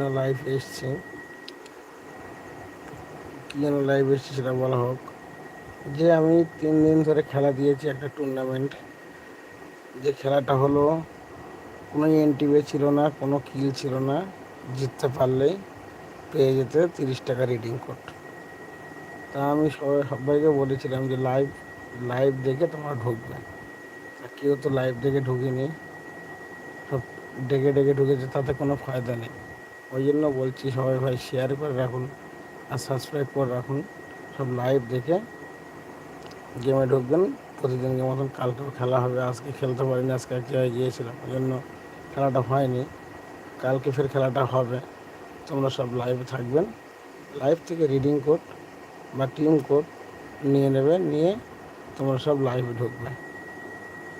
যেন লাইভ এসছে। কি যেন লাইভ এসছে সেটা বলা হোক। যে আমি তিন দিন ধরে খেলা দিয়েছি একটা টুর্নামেন্ট যে খেলাটা হলো, কোনো এনটিভি ছিল না, কোনো কিল ছিল না, জিততে পারলেই পেয়ে যেতে তিরিশ টাকা রিডিং কোড তা আমি সবাই, সবাইকে বলেছিলাম যে লাইভ লাইভ দেখে তোমরা ঢুকবে। তা কেউ তো লাইভ দেখে ঢুকিনি। সব ডেকে ডেকে ঢুকেছে, তাতে কোনো ফায়দা নেই। ওই জন্য বলছি সবাই ভাই শেয়ার করে রাখুন আর সাবস্ক্রাইব করে রাখুন। সব লাইভ দেখে গেমে ঢুকবেন, প্রতিদিনকে মতন কালকেও খেলা হবে, আজকে খেলতে পারিনি, আজকে এক জায়গায় গিয়েছিলাম ওই জন্য খেলাটা হয়নি। কালকে ফের খেলাটা হবে, তোমরা সব লাইভে থাকবেন। লাইভ থেকে রিডিং কোড বা টিম কোড নিয়ে নেবে, নিয়ে তোমরা সব লাইভে ঢুকবে,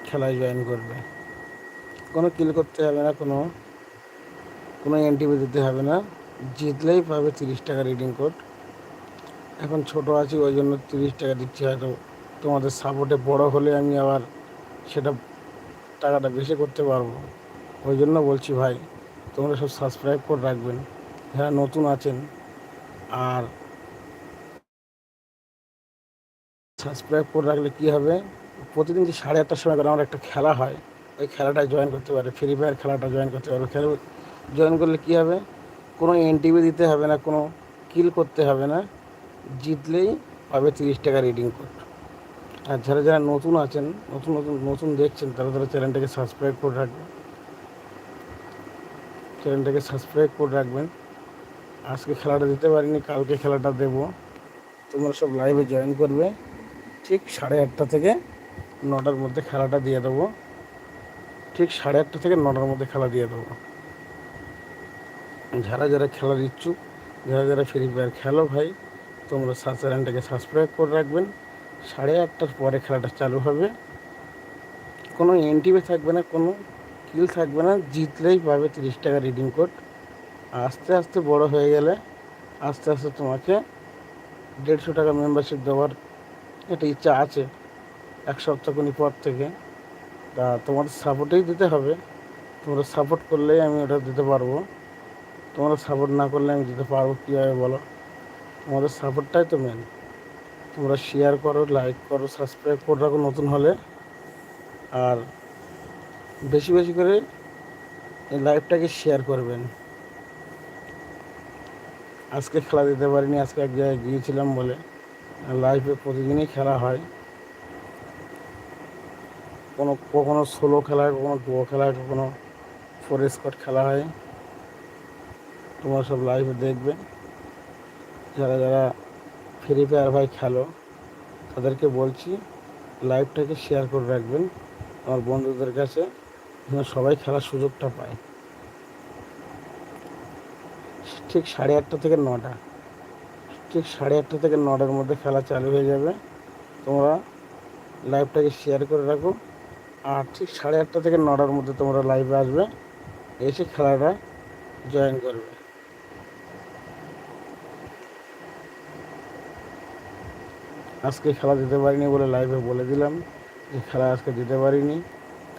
খেলায় জয়েন করবে। কোনো কিল করতে হবে না, কোনো কোনো এনটিভি দিতে হবে না। জিতলেই পাবে তিরিশ টাকা রিডিং কোড এখন ছোট আছি, ওই জন্য তিরিশ টাকা দিচ্ছি। হয়তো তোমাদের সাপোর্টে বড় হলে আমি আবার সেটা টাকাটা বেশি করতে পারব। ওই জন্য বলছি ভাই, তোমরা সব সাবস্ক্রাইব করে রাখবেন। যারা নতুন আছেন, আর সাবস্ক্রাইব করে রাখলে কী হবে? প্রতিদিন যে সাড়ে আটটার সময় করে আমার একটা খেলা হয়, ওই খেলাটায় জয়েন করতে পারে। ফ্রি ফায়ার খেলাটা জয়েন করতে পারবে। খেলা জয়েন করলে কী হবে? কোনো এনটিভি দিতে হবে না, কোনো কিল করতে হবে না। জিতলেই পাবে তিরিশ টাকা রিডিং কোড আর যারা যারা নতুন আছেন, নতুন নতুন নতুন দেখছেন, তারা তারা চ্যানেলটাকে সাবস্ক্রাইব করে রাখবেন। চ্যানেলটাকে সাবস্ক্রাইব করে রাখবেন। আজকে খেলাটা দিতে পারিনি, কালকে খেলাটা দেব। তোমরা সব লাইভে জয়েন করবে। ঠিক সাড়ে আটটা থেকে নটার মধ্যে খেলাটা দিয়ে দেবো। ঠিক সাড়ে আটটা থেকে নটার মধ্যে খেলা দিয়ে দেবো। যারা যারা খেলার ইচ্ছুক যারা যারা ফ্রি ফায়ার খেলো ভাই, তোমরা চ্যানেলটাকে সাবস্ক্রাইব করে রাখবেন। সাড়ে আটটার পরে খেলাটা চালু হবে। কোনো এনটিভি থাকবে না, কোনো কিল থাকবে না, জিতলেই পাবে তিরিশ টাকা রিডিং কোড আস্তে আস্তে বড় হয়ে গেলে আস্তে আস্তে তোমাকে দেড়শো টাকা মেম্বারশিপ দেওয়ার একটা ইচ্ছা আছে এক সপ্তাহখানি পর থেকে। তা তোমার সাপোর্টেই দিতে হবে। তোমরা সাপোর্ট করলেই আমি ওটা দিতে পারব। তোমরা সাপোর্ট না করলে আমি দিতে পারব কীভাবে বলো? তোমাদের সাপোর্টটাই তো মেন তোমরা শেয়ার করো লাইক করো সাবস্ক্রাইব করে রাখো নতুন হলে। আর বেশি বেশি করে এই লাইভটাকে শেয়ার করবেন। আজকে খেলা দিতে পারিনি, আজকে এক জায়গায় গিয়েছিলাম বলে। লাইভে প্রতিদিনই খেলা হয়। কোনো, কখনো সোলো খেলা হয়, কখনো দুয়ো খেলা হয়, কখনো ফোর স্কট খেলা হয়। তোমরা সব লাইভে দেখবে। যারা যারা ফ্রি ফায়ার ভাই খেলো, তাদেরকে বলছি লাইভটাকে শেয়ার করে রাখবেন। আমার বন্ধুদের কাছে যেন সবাই খেলার সুযোগটা পায়। ঠিক সাড়ে আটটা থেকে নটা। ঠিক সাড়ে আটটা থেকে নটার মধ্যে খেলা চালু হয়ে যাবে। তোমরা লাইভটাকে শেয়ার করে রাখো। আর ঠিক সাড়ে আটটা থেকে নটার মধ্যে তোমরা লাইভে আসবে। এসে খেলাটা জয়েন করবে। আজকে খেলা দিতে পারিনি বলে লাইভে বলে দিলাম। যে খেলা আজকে দিতে পারিনি।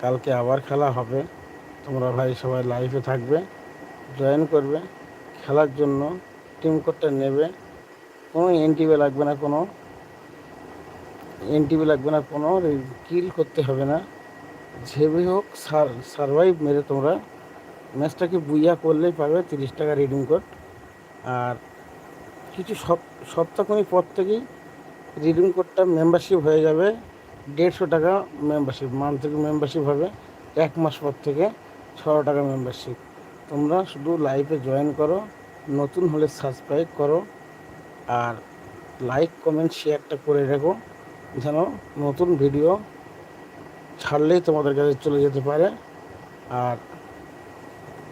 কালকে আবার খেলা হবে। তোমরা ভাই সবাই লাইভে থাকবে জয়েন করবে, খেলার জন্য টিম কোডটা নেবে। কোনো এনটিভি লাগবে না, কোনো এনটিভি লাগবে না, কোনো কিল করতে হবে না। যেভাবে হোক সার সারভাইভ মেরে তোমরা। ম্যাচটাকে বুইয়া করলেই পাবে তিরিশ টাকা রিডিং কোড আর কিছু সপ, সপ্তাহখানি পর থেকেই রিডিং কোডটা মেম্বারশিপ হয়ে যাবে। দেড়শো টাকা মেম্বারশিপ মান্থলি মেম্বারশিপ হবে। এক মাস পর থেকে ছশো টাকা মেম্বারশিপ তোমরা শুধু লাইভে জয়েন করো, নতুন হলে সাবস্ক্রাইব করো আর লাইক কমেন্ট শেয়ারটা করে রেখো। যেন নতুন ভিডিও ছাড়লেই তোমাদের কাছে চলে যেতে পারে। আর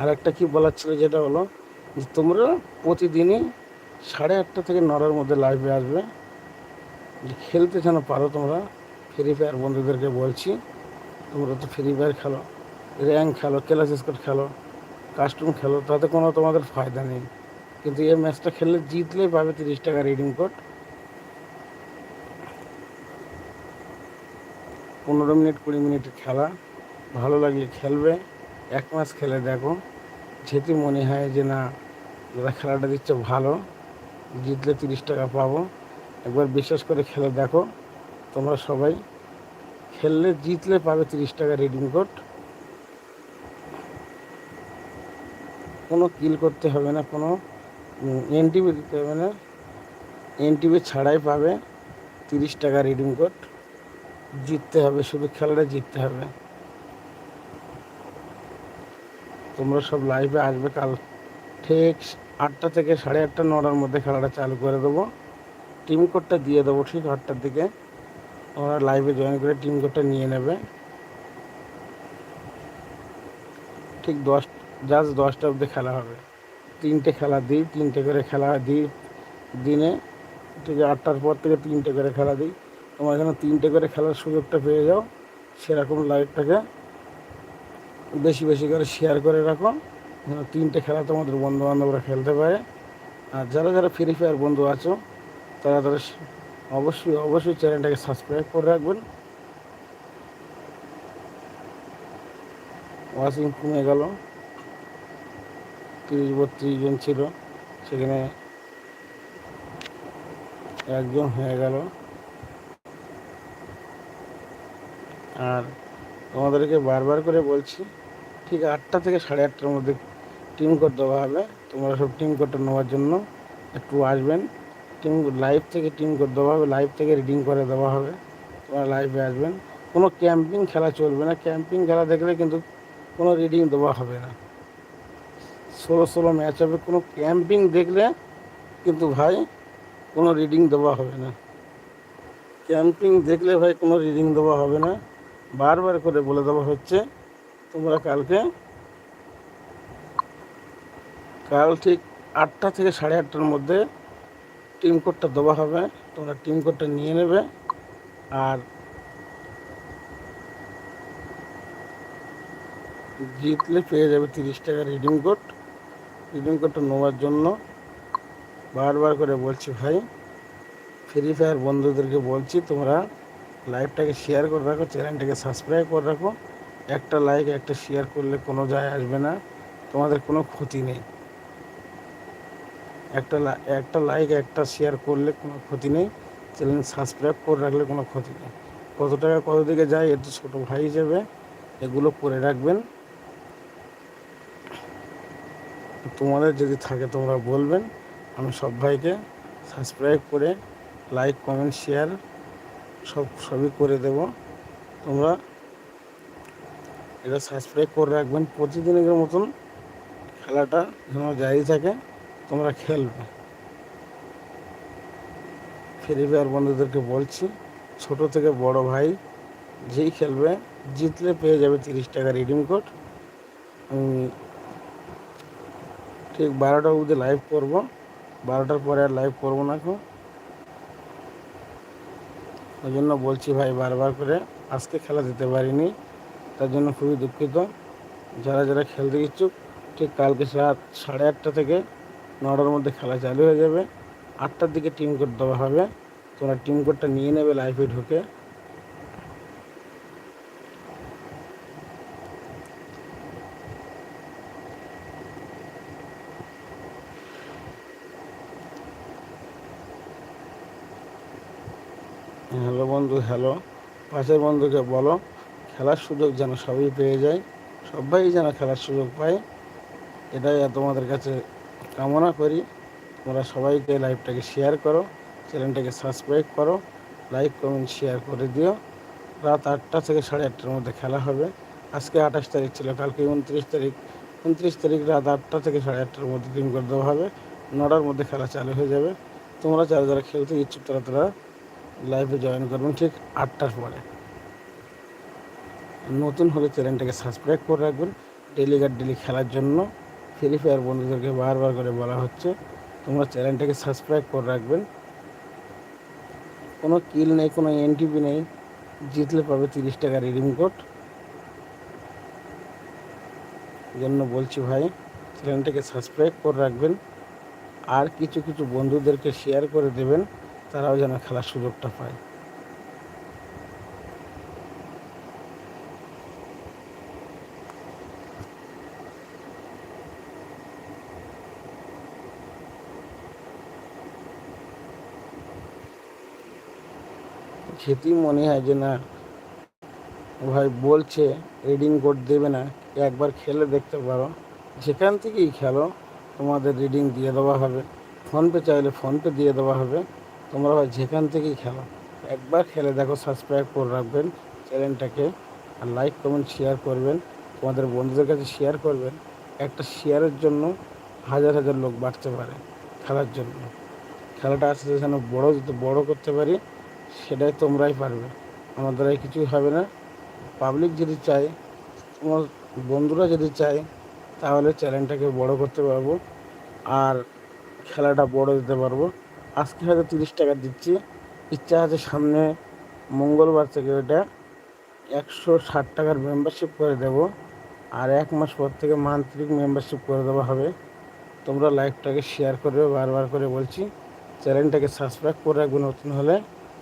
আরেকটা কি বলার ছিল যেটা হলো তোমরা প্রতিদিনই সাড়ে আটটা থেকে নটার মধ্যে লাইভে আসবে। খেলতে যেন পারো তোমরা ফ্রি ফায়ার বন্ধুদেরকে বলছি, তোমরা তো ফ্রি ফায়ার খেলো র্যাঙ্ক খেলো ক্লাস স্কোর খেলো কাস্টম খেলো, তাতে কোনো তোমাদের ফায়দা নেই। কিন্তু এই ম্যাচটা খেললে জিতলেই পাবে তিরিশ টাকা রিডিং কোড। পনেরো মিনিট, কুড়ি মিনিটের খেলা, ভালো লাগলে খেলবে, এক মাস খেলে দেখো। যেতে মনে হয় যে না দাদা খেলাটা দিচ্ছে ভালো, জিতলে তিরিশ টাকা পাবো। একবার বিশ্বাস করে খেলে দেখো, তোমরা সবাই খেললে, জিতলে পাবে তিরিশ টাকা রিডিং কোড। কোনো কিল করতে হবে না, কোনো এনটিভি দিতে হবে না। এনটিভি ছাড়াই পাবে তিরিশ টাকা রিডিং কোড। জিততে হবে, শুধু খেলাটা জিততে হবে। তোমরা সব লাইভে আসবে, কাল ঠিক আটটা থেকে সাড়ে আটটা, নটার মধ্যে খেলাটা চালু করে দেবো। টিম কোডটা দিয়ে দেবো, ঠিক আটটার দিকে। ওরা লাইভে জয়েন করে টিম কোডটা নিয়ে নেবে। ঠিক দশ জাস্ট দশটা অবধি খেলা হবে। তিনটে খেলা দিই, তিনটে করে খেলা দিই দিনে। ঠিক আটটার পর থেকে তিনটে করে খেলা দিই। তোমার এখানে তিনটে করে খেলার সুযোগটা পেয়ে যাও, সেরকম লাইভটাকে বেশি বেশি করে শেয়ার করে রাখো। তিনটে খেলা তোমাদের বন্ধু বান্ধবরা খেলতে পারে। আর যারা যারা ফ্রি ফায়ার বন্ধু আছো তারা তারা অবশ্যই অবশ্যই চ্যানেলটাকে সাবস্ক্রাইব করে রাখবেন। ওয়াশিং কমে গেল। তিরিশ বত্রিশ জন ছিল। সেখানে একজন হয়ে গেল। আর তোমাদেরকে বারবার করে বলছি, ঠিক আটটা থেকে সাড়ে আটটার মধ্যে টিম কোড দেওয়া হবে। তোমরা সব টিম কোডটা নেওয়ার জন্য একটু আসবেন। টিম লাইভ থেকে টিম করে দেওয়া হবে, লাইভ থেকে রিডিং করে দেওয়া হবে। তোমরা লাইভে আসবেন। কোনো ক্যাম্পিং খেলা চলবে না। ক্যাম্পিং খেলা দেখলে কিন্তু কোনো রিডিং দেওয়া হবে না। ষোলো ষোলো ম্যাচ হবে। কোনো ক্যাম্পিং দেখলে কিন্তু ভাই কোনো রিডিং দেওয়া হবে না। ক্যাম্পিং দেখলে ভাই কোনো রিডিং দেওয়া হবে না। বারবার করে বলে দেওয়া হচ্ছে, তোমরা কালকে, কাল ঠিক আটটা থেকে সাড়ে আটটার মধ্যে টিম কোডটা দেওয়া হবে, তোমরা টিম কোডটা নিয়ে নেবে আর জিতলে পেয়ে যাবে তিরিশ টাকা রিডিং কোড রিডিং কোডটা নেওয়ার জন্য বারবার করে বলছি ভাই ফ্রি ফায়ার বন্ধুদেরকে বলছি, তোমরা লাইভটাকে শেয়ার করে রাখো চ্যানেলটাকে সাবস্ক্রাইব করে রাখো। একটা লাইক একটা শেয়ার করলে কোনো যায় আসবে না। তোমাদের কোনো ক্ষতি নেই। একটা একটা লাইক একটা শেয়ার করলে কোনো ক্ষতি নেই। চ্যানেল সাবস্ক্রাইব করে রাখলে কোনো ক্ষতি নেই। কত টাকা কত দিকে যায় এর তো ছোটো ভাই হিসেবে এগুলো করে রাখবেন। তোমাদের যদি থাকে তোমরা বলবেন, আমি সব ভাইকে সাবস্ক্রাইব করে লাইক কমেন্ট শেয়ার সব, সবই করে দেব। তোমরা এটা সাবস্ক্রাইব করে রাখবেন। প্রতিদিনের মতন খেলাটা যেন জারি থাকে। তোমরা খেলবে। ফ্রি ফায়ার বন্ধুদেরকে বলছি, ছোট থেকে বড় ভাই যেই খেলবে, জিতলে পেয়ে যাবে তিরিশ টাকা রিডিম কোড ঠিক বারোটা অবধি লাইভ করব। বারোটার পরে আর লাইভ করব না এখন ওই জন্য বলছি ভাই, বারবার করে আজকে খেলা দিতে পারিনি। তার জন্য খুবই দুঃখিত। যারা যারা খেলতে ইচ্ছুক, ঠিক কালকে রাত সাড়ে আটটা থেকে নটার মধ্যে খেলা চালু হয়ে যাবে। আটটার দিকে টিম কোড দেওয়া হবে। তোমরা টিম কোডটা নিয়ে নেবে লাইফে ঢুকে। হ্যালো বন্ধু, হ্যালো। পাশের বন্ধুকে বলো, খেলার সুযোগ যেন সবই পেয়ে যায়। সবাই যেন খেলার সুযোগ পায়। এটাই তোমাদের কাছে কামনা করি তোমরা সবাইকে লাইভটাকে শেয়ার করো চ্যানেলটাকে সাবস্ক্রাইব করো লাইক কমেন্ট শেয়ার করে দিও। রাত আটটা থেকে সাড়ে আটটার মধ্যে খেলা হবে। আজকে আঠাশ তারিখ ছিল, কালকে উনত্রিশ তারিখ। উনত্রিশ তারিখ রাত আটটা থেকে সাড়ে আটটার মধ্যে টিম করে দেওয়া হবে। নটার মধ্যে খেলা চালু হয়ে যাবে। তোমরা যারা যারা খেলতে ইচ্ছুক, তারা তারা লাইভে জয়েন করবেন ঠিক আটটার পরে। নতুন হলে চ্যানেলটাকে সাবস্ক্রাইব করে রাখবেন। ডেলি গার্ড ডেলি খেলার জন্য। ফ্রি ফায়ার বন্ধুদেরকে বারবার করে বলা হচ্ছে, তোমরা চ্যানেলটাকে সাবস্ক্রাইব করে রাখবেন। কোনো কিল নেই, কোনো এনটিপি নেই, জিতলে পাবে তিরিশ টাকা রিডিম কোড জন্য বলছি ভাই, চ্যানেলটাকে সাবস্ক্রাইব করে রাখবেন। আর কিছু কিছু বন্ধুদেরকে শেয়ার করে দেবেন, তারাও যেন খেলার সুযোগটা পায়। খেতেই মনে হয় যে না ভাই বলছে রিডিং কোড দেবে না, একবার খেলে দেখতে পারো। যেখান থেকেই খেলো, তোমাদের রিডিং দিয়ে দেওয়া হবে। ফোনপে চাইলে ফোনপে দিয়ে দেওয়া হবে। তোমরা ভাই যেখান থেকেই খেলো, একবার খেলে দেখো সাবস্ক্রাইব করে রাখবেন চ্যানেলটাকে আর লাইক কমেন্ট শেয়ার করবেন। তোমাদের বন্ধুদের কাছে শেয়ার করবেন। একটা শেয়ারের জন্য হাজার হাজার লোক বাড়তে পারে খেলার জন্য। খেলাটা আস্তে যেন বড়ো বড়ো করতে পারি সেটাই তোমরাই পারবে। আমার দ্বারাই কিছুই হবে না। পাবলিক যদি চায়, তোমার বন্ধুরা যদি চায়, তাহলে চ্যানেলটাকে বড় করতে পারব আর খেলাটা বড় দিতে পারব। আজকে হয়তো তিরিশ টাকা দিচ্ছি। ইচ্ছা আছে সামনে মঙ্গলবার থেকে ওটা একশো ষাট টাকার মেম্বারশিপ করে দেব। আর এক মাস পর থেকে মান্থলি মেম্বারশিপ করে দেওয়া হবে। তোমরা লাইকটাকে শেয়ার করবে বারবার করে বলছি চ্যানেলটাকে সাবস্ক্রাইব করে রাখবে নতুন হলে।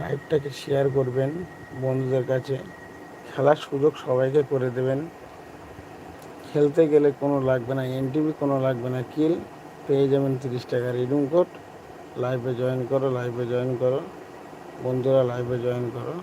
লাইভটাকে শেয়ার করবেন, বন্ধুদের কাছে খেলার সুযোগ সবাইকে করে দেবেন। খেলতে গেলে কোনো লাগবে না এনটিভি কোনো লাগবে না কিল পেয়ে যাবেন তিরিশ টাকা রিডিং কোড লাইভে জয়েন করো লাইভে জয়েন করো, বন্ধুরা লাইভে জয়েন করো।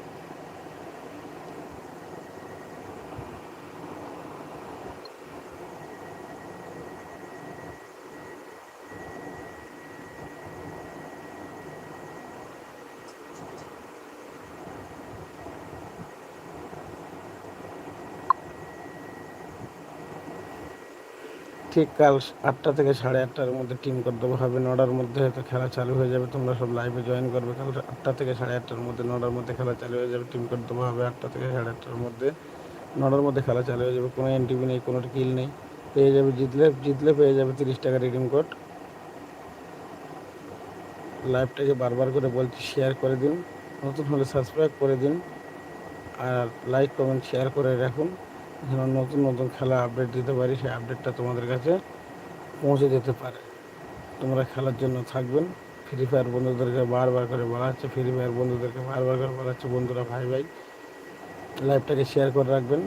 ঠিক কাল আটটা থেকে সাড়ে আটটার মধ্যে টিম করে দেবো। হবে নটার মধ্যে হয়তো খেলা চালু হয়ে যাবে, তোমরা সব লাইভে জয়েন করবে। কাল আটটা থেকে সাড়ে আটটার মধ্যে, নটার মধ্যে খেলা চালু হয়ে যাবে টিম করে দেবো। হবে আটটা থেকে সাড়ে আটটার মধ্যে, নটার মধ্যে খেলা চালু হয়ে যাবে। কোনো এনটিভি নেই, কোনো কিল নেই। পেয়ে যাবে, জিতলে জিতলে পেয়ে যাবে তিরিশ টাকা রিডিম কোড লাইভটাকে বারবার করে বলছি শেয়ার করে দিন। নতুন হলে সাবস্ক্রাইব করে দিন। আর লাইক কমেন্ট শেয়ার করে রাখুন। যেন নতুন নতুন খেলা আপডেট দিতে পারি, সেই আপডেটটা তোমাদের কাছে পৌঁছে যেতে পারে। তোমরা খেলার জন্য থাকবেন। ফ্রি ফায়ার বন্ধুদেরকে বারবার করে বলা হচ্ছে ফ্রি ফায়ার বন্ধুদেরকে বারবার করে বলা হচ্ছে, বন্ধুরা ভাই ভাই লাইভটাকে শেয়ার করে রাখবেন।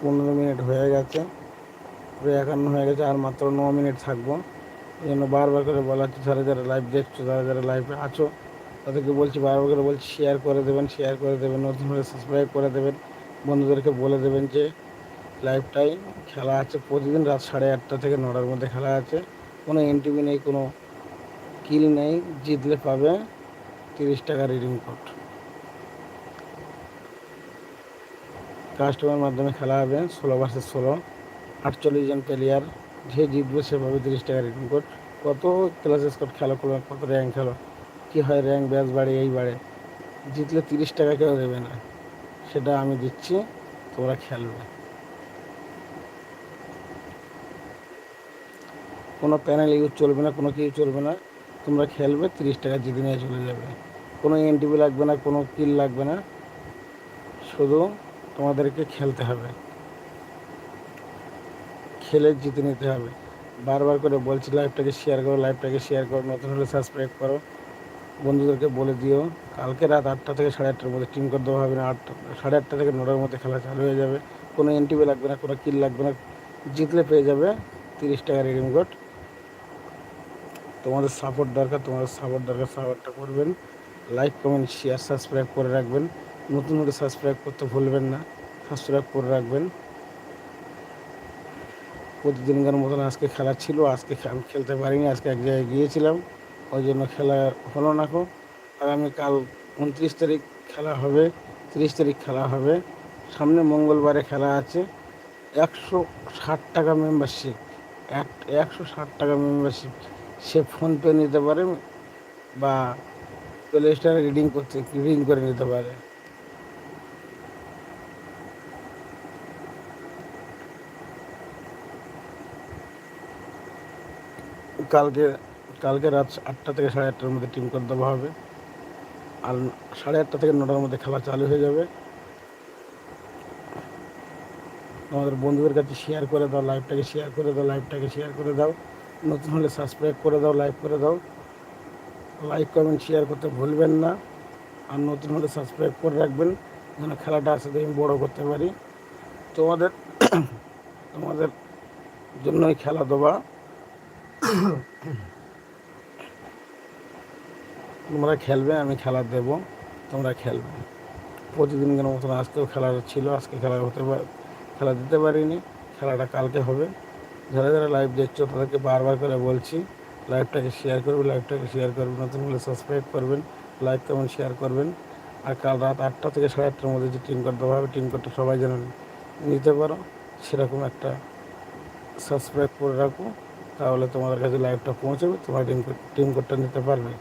পনেরো মিনিট হয়ে গেছে। পুরো একান্ন হয়ে গেছে আর মাত্র ন মিনিট থাকব। এই জন্য বারবার করে বলা হচ্ছে, যারা যারা লাইভ দেখছ, যারা যারা লাইভে আছো, তাদেরকে বলছি, বারবার করে বলছি শেয়ার করে দেবেন শেয়ার করে দেবেন, নতুন হলে সাবস্ক্রাইব করে দেবেন। বন্ধুদেরকে বলে দেবেন যে লাইভটাই খেলা আছে, প্রতিদিন রাত সাড়ে আটটা থেকে নটার মধ্যে খেলা আছে। কোনো এনটিভি নেই, কোনো কিল নেই, জিতলে পাবে তিরিশ টাকা রিডিং কোড কাস্টমার মাধ্যমে খেলা হবে, ষোলো ভার্সেস ষোলো। আটচল্লিশ জন প্লেয়ার যে জিতবে সেভাবে তিরিশ টাকা রিটার্ন কোড কত ক্লাস স্কোর খেলো, কত র্যাঙ্ক খেলো? কী হয় র্যাঙ্ক ব্যাস বাড়ে, এই বাড়ে। জিতলে তিরিশ টাকা কেউ দেবে না। সেটা আমি দিচ্ছি, তোমরা খেলবে কোনো প্যানেল ইউজ চলবে না, কোনো কিছু চলবে না। তোমরা খেলবে, তিরিশ টাকা জিতে নিয়ে চলে যাবে। কোনো এনটিভি লাগবে না, কোনো কিল লাগবে না। শুধু তোমাদেরকে খেলতে হবে। খেলে জিতে নিতে হবে। বারবার করে বলছি লাইভটাকে শেয়ার করো লাইভটাকে শেয়ার করো, নতুন হলে সাবস্ক্রাইব করো। বন্ধুদেরকে বলে দিও, কালকে রাত আটটা থেকে সাড়ে আটটার মধ্যে টিম করে দেওয়া হবে না। আটটা, সাড়ে আটটা থেকে নটার মধ্যে খেলা চালু হয়ে যাবে। কোনো এনটিভি লাগবে না, কোনো কিল লাগবে না। জিতলে পেয়ে যাবে তিরিশ টাকা রিডিম কোড তোমাদের সাপোর্ট দরকার, তোমাদের সাপোর্ট দরকার সাপোর্টটা করবেন। লাইক কমেন্ট শেয়ার সাবস্ক্রাইব করে রাখবেন। নতুন হলে সাবস্ক্রাইব করতে ভুলবেন না। সাবস্ক্রাইব করে রাখবেন। প্রতিদিনকার মতন আজকে খেলা ছিল, আজকে আমি খেলতে পারিনি, আজকে এক জায়গায় গিয়েছিলাম। ওই জন্য খেলা হলো না খুব। আগামীকাল উনত্রিশ তারিখ খেলা হবে, তিরিশ তারিখ খেলা হবে। সামনে মঙ্গলবারে খেলা আছে। একশো ষাট টাকা মেম্বারশিপ এক একশো ষাট টাকা মেম্বারশিপ সে ফোনপে নিতে পারে বা প্লে স্টোরে রিডিং করতে রিডিং করে নিতে পারে। কালকে কালকে রাত আটটা থেকে সাড়ে আটটার মধ্যে টিম করে দেওয়া হবে। আর সাড়ে আটটা থেকে নটার মধ্যে খেলা চালু হয়ে যাবে। আমাদের বন্ধুদের কাছে শেয়ার করে দাও লাইভটাকে শেয়ার করে দাও লাইভটাকে শেয়ার করে দাও। নতুন হলে সাবস্ক্রাইব করে দাও লাইভ করে দাও। লাইক কমেন্ট শেয়ার করতে ভুলবেন না। আর নতুন হলে সাবস্ক্রাইব করে রাখবেন, যেন খেলাটা আসতে আমি বড়ো করতে পারি। তোমাদের তোমাদের জন্যই খেলা দেওয়া। তোমরা খেলবে, আমি খেলা দেব, তোমরা খেলবে। প্রতিদিনকার মতন আজকেও খেলা ছিল, আজকে খেলা হতে খেলা দিতে পারিনি, খেলাটা কালকে হবে। যারা যারা লাইভ দেখছ, তাদেরকে বারবার করে বলছি লাইভটাকে শেয়ার করবে লাইভটাকে শেয়ার করবেন নতুন হলে সাবস্ক্রাইব করবেন লাইক কমেন্ট শেয়ার করবেন। আর কাল রাত আটটা থেকে সাড়ে আটটার মধ্যে যে টিম কোড দেওয়া হবে, টিম কোডটা সবাই যেন নিতে পারো, সেরকম একটা সাবস্ক্রাইব করে রাখো। তাহলে তোমাদের কাছে লাইভটা পৌঁছবে, তোমার টিম টিম কোডটা নিতে পারবে।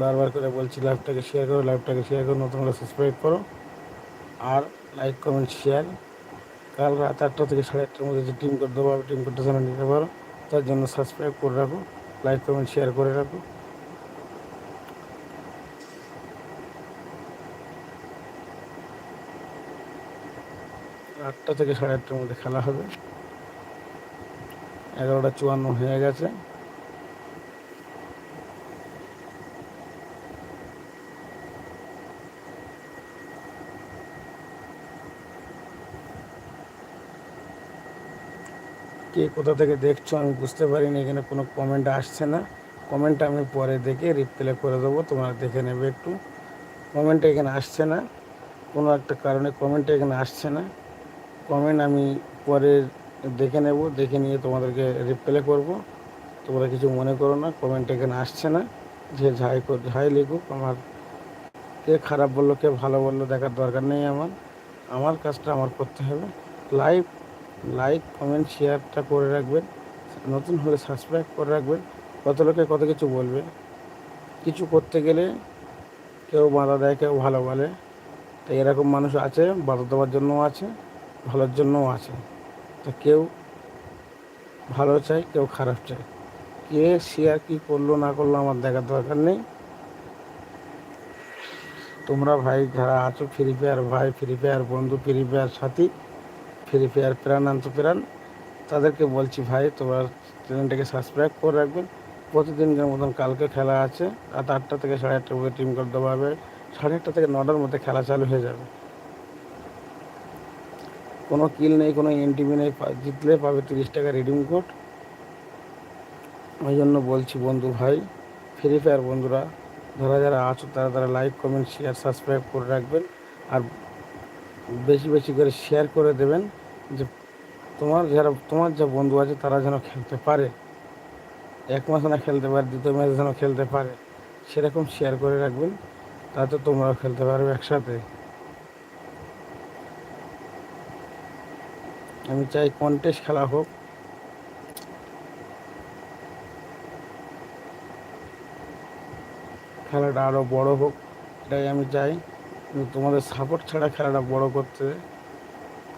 বারবার করে বলছি লাইভটাকে শেয়ার করো লাইভটাকে শেয়ার করো, নতুন হলে সাবস্ক্রাইব করো। আর লাইক কমেন্ট শেয়ার কাল রাত আটটা থেকে সাড়ে আটটার মধ্যে যে টিম কোড দেবো টিম কোডটা যেন নিতে পারো। তার জন্য সাবস্ক্রাইব করে রাখো লাইক কমেন্ট শেয়ার করে রাখো। আটটা থেকে সাড়ে আটটার মধ্যে খেলা হবে। এগারোটা চুয়ান্ন হয়ে গেছে। কে কোথা থেকে দেখছ আমি বুঝতে পারিনি, এখানে কোনো কমেন্ট আসছে না। কমেন্ট আমি পরে দেখে রিপ্লে করে দেবো, তোমরা দেখে নেবে একটু। কমেন্ট এখানে আসছে না, কোনো একটা কারণে কমেন্ট এখানে আসছে না। কমেন্ট আমি পরে দেখে নেব, দেখে নিয়ে তোমাদেরকে রিপ্লাই করব। তোমরা কিছু মনে করো না কমেন্ট এখানে আসছে না। যে ঝাই ঝাই লিখুক, আমার কে খারাপ বলল, কে ভালো বলল দেখার দরকার নেই আমার। আমার কাজটা আমার করতে হবে। লাইভ লাইক কমেন্ট শেয়ারটা করে রাখবেন। নতুন হলে সাবস্ক্রাইব করে রাখবেন। কত লোকে কত কিছু বলবে। কিছু করতে গেলে কেউ বাধা দেয়, কেউ ভালো বলে। তো এরকম মানুষ আছে, বাধা দেওয়ার জন্যও আছে, ভালোর জন্যও আছে। তো কেউ ভালো চাই কেউ খারাপ চাই কে শেয়ার কী করল, না করল আমার দেখার দরকার নেই। তোমরা ভাই যারা আছো ফ্রি ফায়ার ভাই ফ্রি ফায়ার বন্ধু ফ্রি ফায়ার সাথী ফ্রি ফায়ার প্রাণান্ত প্রাণ তাদেরকে বলছি ভাই, তোমার চ্যানেলটাকে সাবস্ক্রাইব করে রাখবেন। প্রতিদিনের মতন কালকে খেলা আছে, রাত আটটা থেকে সাড়ে আটটার মধ্যে টিম করে দেওয়া হবে। সাড়ে আটটা থেকে নটার মধ্যে খেলা চালু হয়ে যাবে। কোনো কিল নেই, কোনো এনটিভি নেই জিতলে পাবে তিরিশ টাকা রিডিম কোড ওই জন্য বলছি বন্ধু ভাই ফ্রি ফায়ার বন্ধুরা, যারা যারা আছো তারা তারা লাইক কমেন্ট শেয়ার সাবস্ক্রাইব করে রাখবেন। আর বেশি বেশি করে শেয়ার করে দেবেন যে তোমার যারা, তোমার যা বন্ধু আছে তারা যেন খেলতে পারে। এক মাস না খেলতে পারে, দ্বিতীয় ম্যাচ যেন খেলতে পারে, সেরকম শেয়ার করে রাখবেন, তাতে তোমরাও খেলতে পারবে একসাথে। আমি চাই কন্টেস্ট খেলা হোক। খেলাটা আরও বড় হোক, এটাই আমি চাই। তোমাদের সাপোর্ট ছাড়া খেলাটা বড় করতে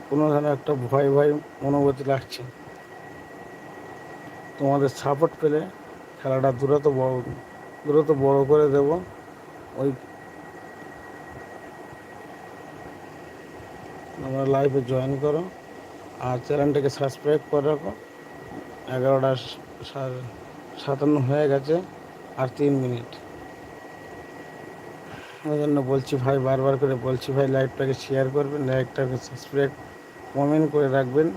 কোনো ধরনের একটা ভয় ভয় অনুভূতি লাগছে। তোমাদের সাপোর্ট পেলে খেলাটা দ্রুত বড় দ্রুত বড় করে দেব। ওই তোমরা লাইভে জয়েন করো। আর চ্যানেলটাকে সাবস্ক্রাইব করে রাখো। এগারোটা সাতান্ন হয়ে গেছে আর তিন মিনিট। ওই জন্য বলছি ভাই, বারবার করে বলছি ভাই লাইভটাকে শেয়ার করবেন লাইভটাকে সাবস্ক্রাইব কমেন্ট করে রাখবেন।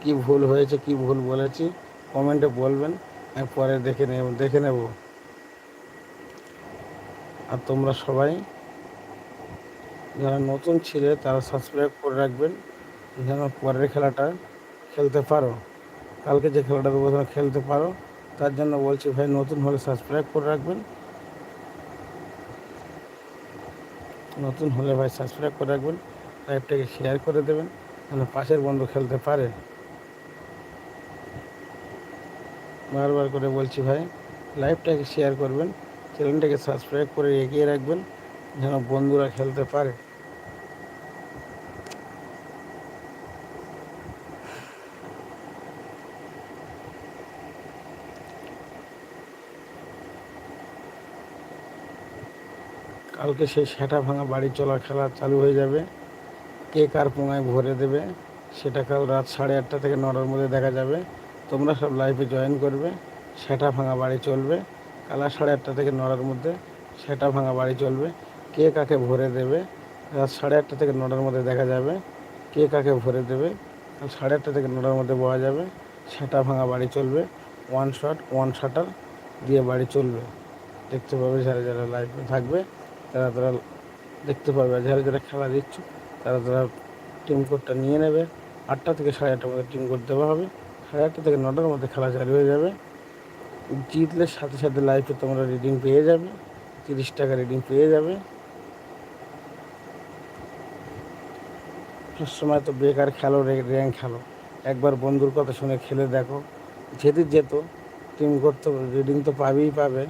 কি ভুল হয়েছে, কি ভুল বলেছি কমেন্টে বলবেন, আমি পরে দেখে নেব দেখে নেব। আর তোমরা সবাই যারা নতুন ছিলে, তারা সাবস্ক্রাইব করে রাখবেন। যেন পরের খেলাটা খেলতে পারো। কালকে যে খেলাটা দেবো খেলতে পারো। তার জন্য বলছি ভাই, নতুন হলে সাবস্ক্রাইব করে রাখবেন। নতুন হলে ভাই সাবস্ক্রাইব করে রাখবেন। লাইভটাকে শেয়ার করে দেবেন। যেন পাশের বন্ধু খেলতে পারে। বারবার করে বলছি ভাই লাইভটাকে শেয়ার করবেন। চ্যানেলটাকে সাবস্ক্রাইব করে এগিয়ে রাখবেন। যেন বন্ধুরা খেলতে পারে। কালকে সেই সেটা ভাঙা বাড়ি চলা খেলা চালু হয়ে যাবে। কে কার পোঙায় ভরে দেবে, সেটা কাল রাত সাড়ে আটটা থেকে নটার মধ্যে দেখা যাবে। তোমরা সব লাইফে জয়েন করবে, সেটা ভাঙা বাড়ি চলবে। কালা সাড়ে আটটা থেকে নটার মধ্যে সেটা ভাঙা বাড়ি চলবে। কে কাকে ভরে দেবে, রাত সাড়ে আটটা থেকে নটার মধ্যে দেখা যাবে। কে কাকে ভরে দেবে, কাল সাড়ে আটটা থেকে নটার মধ্যে বলা যাবে। সেটা ভাঙা বাড়ি চলবে ওয়ান শট ওয়ান শাটার দিয়ে বাড়ি চলবে। দেখতে পাবে যারা যারা লাইফে থাকবে। তারা তারা দেখতে আর যারা যারা খেলা দিচ্ছ তারা তারা টিম কোডটা নিয়ে নেবে। আটটা থেকে সাড়ে আটটার মধ্যে টিম কোড দেওয়া হবে। সাড়ে আটটা থেকে নটার মধ্যে খেলা চালু হয়ে যাবে। জিতলে সাথে সাথে লাইফে তোমরা রিডিং পেয়ে যাবে। তিরিশ টাকা রিডিং পেয়ে যাবে। সময় তো বেকার খেলো র্যাঙ্ক খেলো। একবার বন্ধুর কথা শুনে খেলে দেখো। যেতে যেত টিম করতে রিডিং তো পাবেই পাবে।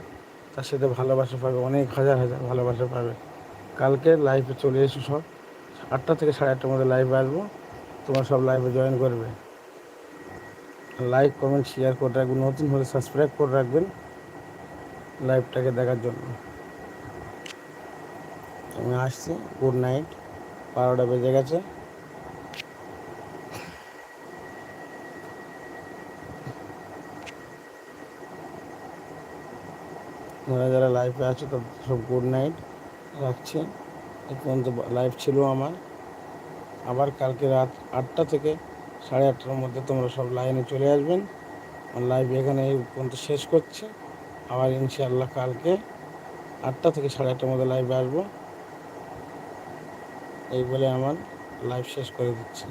তার সাথে ভালোবাসা পাবে, অনেক হাজার হাজার ভালোবাসা পাবে। কালকে লাইভে চলে এসো সব। আটটা থেকে সাড়ে আটটার মধ্যে লাইভে আসব। তোমার সব লাইভে জয়েন করবে। লাইক কমেন্ট শেয়ার করে রাখবেন। নতুন হলে সাবস্ক্রাইব করে রাখবেন লাইভটাকে দেখার জন্য। আমি আসছি। গুড নাইট বারোটা বেজে গেছে। যারা যারা লাইভে আছো, তাদের সব গুড নাইট রাখছি। এই পর্যন্ত লাইভ ছিল আমার। আবার কালকে রাত আটটা থেকে সাড়ে আটটার মধ্যে তোমরা সব লাইনে চলে আসবেন। আমার লাইভ এখানে এই পর্যন্ত শেষ করছি। আবার ইনশাআল্লাহ কালকে আটটা থেকে সাড়ে আটটার মধ্যে লাইভে আসব। এই বলে আমার লাইভ শেষ করে দিচ্ছি।